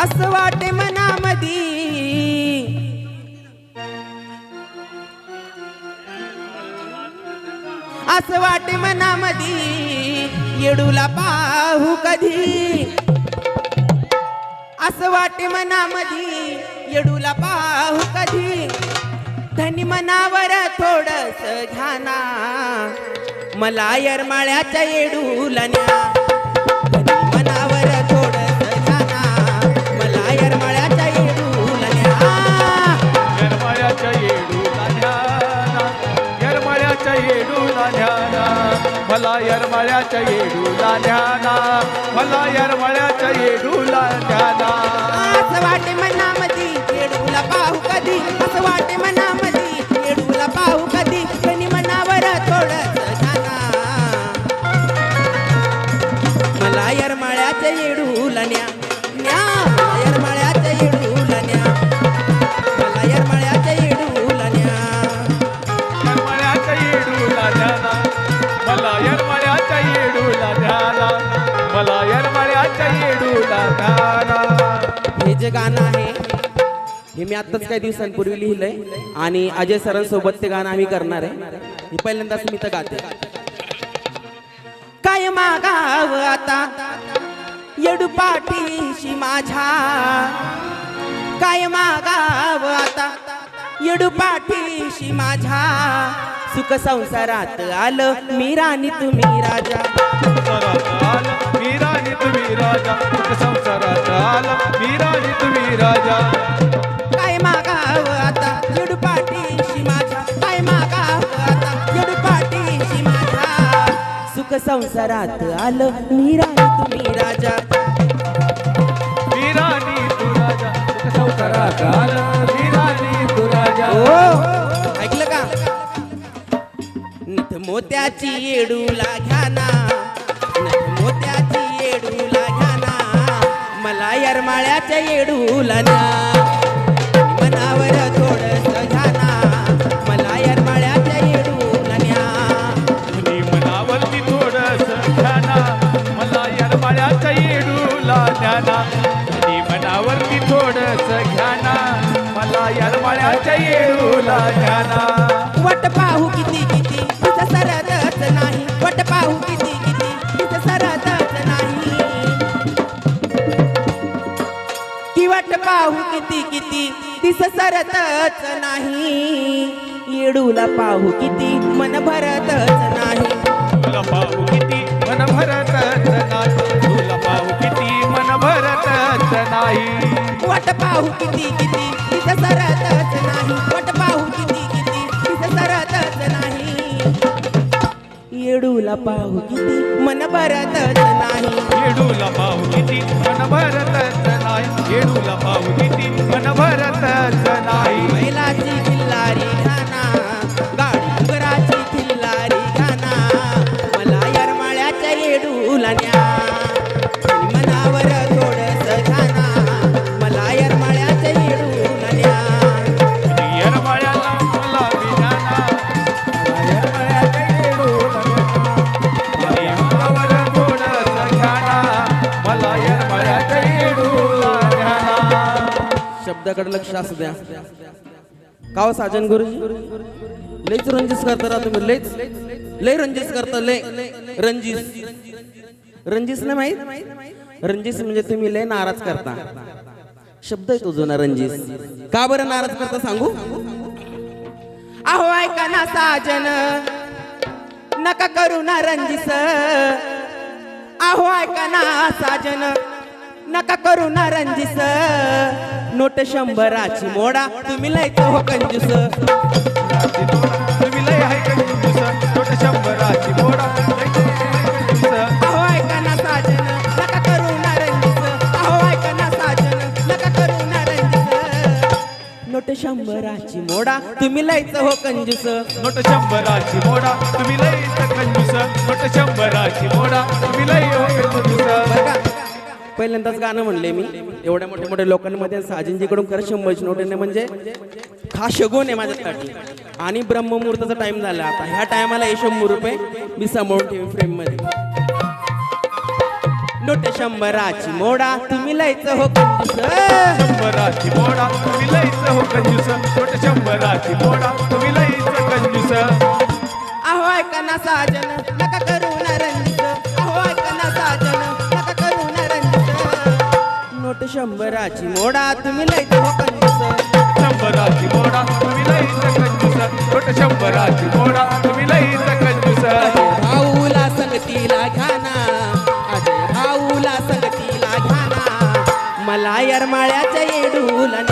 असं वाटे मनामधी असं वाटे मनामधी येडूला पाहू कधी. असं वाटे मनामधी येडूला पाहू कधी. धनी मनावर थोडस घ्याना मला यरमाळ्याच्या येडूला न्या मला यरमाळ्याच्या येडूला ध्याना मला यरमाळ्याच्या येडूला ध्याना असं वाटे मनामधी येडूला पाहू कधी? असं वाटे मनामधी जे गाणं आहे हे मी आत्ताच काही दिवसांपूर्वी लिहिलंय आणि अजय सरांसोबत ते गाणं आम्ही करणार आहे. हे पहिल्यांदाच मी तर गाते. काय मागाव आता? येडू पाठीशी माझ्या. काय मागाव आता? येडू पाठीशी माझ्या. सुख संसारात आलं मी राणी तुम्ही राजा. संसारात आला मी राणी तुम्ही राजा. सुख संसारात राजा. काय मागाव आता? येडू पाठीशी माझ्या काय मागाव आता? येडू पाठीशी माझ्या सुख संसारात आलं. मी राणी तुम्ही राजा. मी राणी तू राजा. सुख संसारात आला. मी राणी तू राजा. ओ! ऐकलं का? नथ मोत्याची येडूला घ्याना नथ मोत्याची येडूला मला यरमाळ्याच्या येडूला मनावर थोडस घ्याना मला यरमाळ्याच्या येडूला मी मनावरती थोडस ध्याना मला यरमाळ्याच्या येडूला मी मनावरती थोडस घ्याना मला यरमाळ्याच्या येडूला ध्याना वट पाहू किती किती सरतच नाही. वट पाहू किती वट पाहू किती किती तिस सरतच नाही. येडूला पाहू किती मन भरतच नाही. तुला पाहू किती मन भरतच नाही. तुला पाहू किती मन भरतच नाही. वट पाहू किती किती तिस सरतच नाही. वट पाहू किती किती तिस सरतच नाही. येडूला पाहू किती मन भरतच नाही. येडूला पाहू किती मन भरतच नाही येडूला पाहू किती मन भरतच नाही बैलाची शब्दाकडे लक्ष असू द्या. काव हो साजन गुरुजी? लयच रंजीस करता राव तुम्ही लयच लय रंजीस करता लय. रंजीस. रंजीस नाही माहीत? रंजीस म्हणजे तुम्ही लय नाराज करता. शब्द आहे तो जुना रंजीस. का बरं नाराज करता सांगू? अहो ऐका ना साजन. नका करू ना रंजीस. अहो ऐका ना साजन. नका करू ना रंजीस नोट शंभराची मोडा. तुम्ही लयच हो कंजूस. तुम्ही लय आहे कंजूस. छोट शंभराची मोडा. लय कंजूस. अहो ऐका ना साजन. नका करू ना रंजीस अहो ऐका ना साजन. नका करू ना रंजीस नोट शंभराची मोडा. तुम्ही लयच हो कंजूस. नोट शंभराची मोडा. तुम्ही लय कंजूस. नोट शंभराची मोडा. तुम्ही लय हो कंजूस. पहिल्यांदाच गाणं म्हणले मी. एवढ्या मोठ्या मोठ्या लोकांमध्ये साजनजीकडून खरं शंभरची नोट येणे म्हणजे हा शगुन आहे माझ्यासाठी आणि ब्रह्ममुहूर्ताचा टाइम झाला. आता ह्या टायमाला हे शंभर रुपये मी समोरून ठेवी फ्रेममध्ये. नोट शंभराची मोडा तुम्ही लायचं हो कंजूस. शंभराची मोडा तुम्ही लईच हो कंजूस. छोट शंभराची मोडा तुम्ही लईच कंजूस. अहो ऐका ना साजन. शंभराची मोडा तुम्ही लायचं हो कंजूस शंभराची मोडा तुम्ही कंजूस छोट शंभराची मोडा तुम्ही कंजूस भाऊला संगतीला अजय भाऊला संगतीला घ्याना मला यरमाळ्याच्या येडूला